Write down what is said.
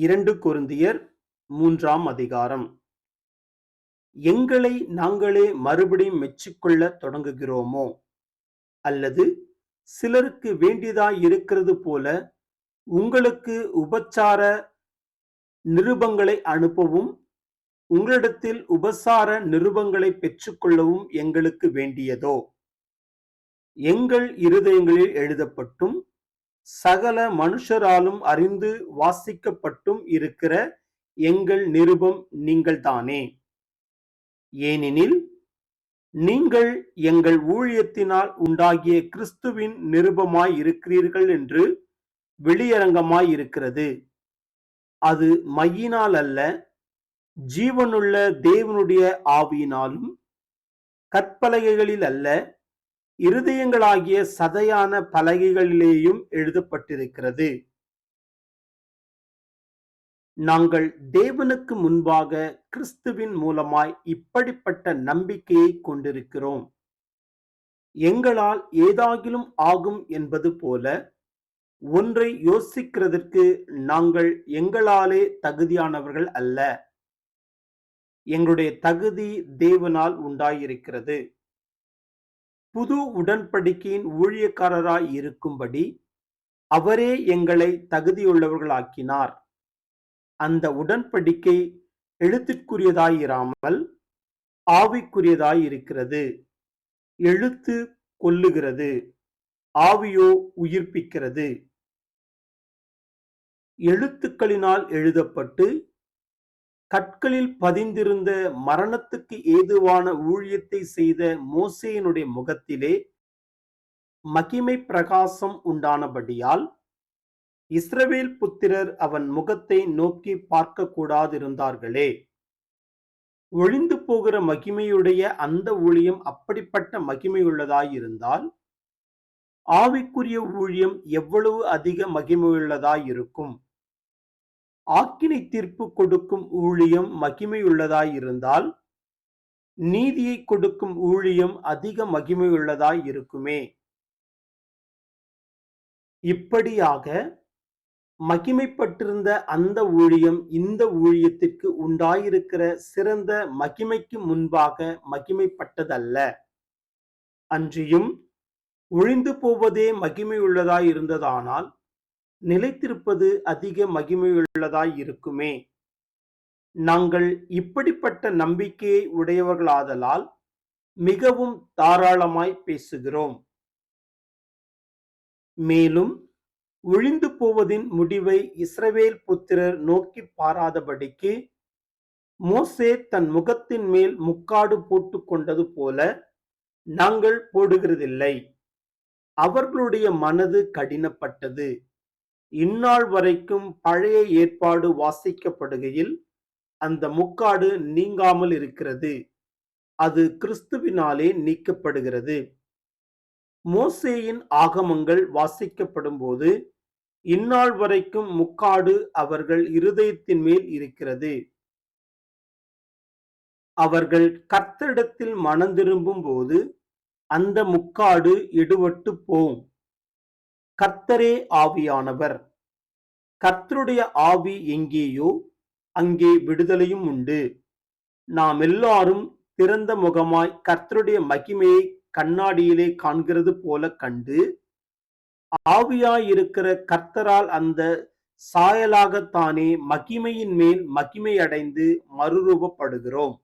இரண்டு குருந்தியர் மூன்றாம் அதிகாரம். எங்களை நாங்களே மறுபடியும் மெச்சிக்கொள்ள தொடங்குகிறோமோ? அல்லது சிலருக்கு வேண்டியதாய் இருக்கிறது போல உங்களுக்கு உபச்சார நிருபங்களை அனுப்பவும் உங்களிடத்தில் உபசார நிருபங்களை பெற்றுக்கொள்ளவும் எங்களுக்கு வேண்டியதோ? எங்கள் இருதயங்களில் எழுதப்பட்டும் சகல மனுஷராலும் அறிந்து வாசிக்கப்பட்டும் இருக்கிற எங்கள் நிருபம் நீங்கள்தானே. ஏனெனில் நீங்கள் எங்கள் ஊழியத்தினால் உண்டாகிய கிறிஸ்துவின் நிருபமாய் இருக்கிறீர்கள் என்று வெளியரங்கமாய் இருக்கிறது அது மையினால் அல்ல ஜீவனுள்ள தேவனுடைய ஆவியினாலும் கற்பலகைகளில் அல்ல இருதயங்களாகிய சதையான பலகைகளிலேயும் எழுதப்பட்டிருக்கிறது. நாங்கள் தேவனுக்கு முன்பாக கிறிஸ்துவின் மூலமாய் இப்படிப்பட்ட நம்பிக்கையை கொண்டிருக்கிறோம். எங்களால் ஏதாகிலும் ஆகும் என்பது போல ஒன்றை யோசிக்கிறதற்கு நாங்கள் எங்களாலே தகுதியானவர்கள் அல்ல. எங்களுடைய தகுதி தேவனால் உண்டாயிருக்கிறது. புது உடன்படிக்கையின் ஊழியக்காரராய் இருக்கும்படி அவரே எங்களை தகுதியுள்ளவர்களாக்கினார். அந்த உடன்படிக்கை எழுத்திற்குரியதாயிராமல் ஆவிக்குரியதாய் இருக்கிறது எழுத்து கொல்லுகிறது. ஆவியோ உயிர்ப்பிக்கிறது. எழுத்துக்களினால் எழுதப்பட்டு கற்களில் பதிந்திருந்த மரணத்துக்கு ஏதுவான ஊழியத்தை செய்த மோசேயினுடைய முகத்திலே மகிமை பிரகாசம் உண்டானபடியால் இஸ்ரவேல் புத்திரர் அவன் முகத்தை நோக்கி பார்க்க கூடாதிருந்தார்களே ஒழிந்து போகிற மகிமையுடைய அந்த ஊழியம் அப்படிப்பட்ட மகிமையுள்ளதாயிருந்தால் ஆவிக்குரிய ஊழியம் எவ்வளவு அதிக மகிமையுள்ளதாயிருக்கும். ஆக்கினை தீர்ப்பு கொடுக்கும் ஊழியம் மகிமையுள்ளதாயிருந்தால் நீதியை கொடுக்கும் ஊழியம் அதிக மகிமையுள்ளதாய் இருக்குமே. இப்படியாக மகிமைப்பட்டிருந்த அந்த ஊழியம் இந்த ஊழியத்திற்கு உண்டாயிருக்கிற சிறந்த மகிமைக்கு முன்பாக மகிமைப்பட்டதல்ல. அன்றியும் ஒழிந்து போவதே மகிமையுள்ளதாய் இருந்ததானால் நிலைத்திருப்பது அதிக மகிமையுள்ளதாய் இருக்குமே. நாங்கள் இப்படிப்பட்ட நம்பிக்கையை உடையவர்களாதலால் மிகவும் தாராளமாய் பேசுகிறோம். மேலும் ஒழிந்து போவதின் முடிவை இஸ்ரவேல் புத்திரர் நோக்கி பாராதபடிக்கு மோசே தன் முகத்தின் மேல் முக்காடு போட்டு கொண்டது போல நாங்கள் போடுகிறதில்லை. அவர்களுடைய மனது கடினப்பட்டது. இந்நாள் வரைக்கும் பழைய ஏற்பாடு வாசிக்கப்படுகையில் அந்த முக்காடு நீங்காமல் இருக்கிறது. அது கிறிஸ்துவினாலே நீக்கப்படுகிறது. மோசேயின் ஆகமங்கள் வாசிக்கப்படும் போது இந்நாள் வரைக்கும் முக்காடு அவர்கள் இருதயத்தின் மேல் இருக்கிறது. அவர்கள் கர்த்தரிடத்தில் மனம் திரும்பும் போது அந்த முக்காடு எடுபட்டு போம். கர்த்தரே ஆவியானவர். கர்த்தருடைய ஆவி எங்கேயோ அங்கே விடுதலையும் உண்டு. நாம் எல்லாரும் திறந்த முகமாய் கர்த்தருடைய மகிமையை கண்ணாடியிலே காண்கிறது போல கண்டு ஆவியாயிருக்கிற கர்த்தரால் அந்த சாயலாகத்தானே மகிமையின் மேல் மகிமை அடைந்து மறுரூபப்படுகிறோம்.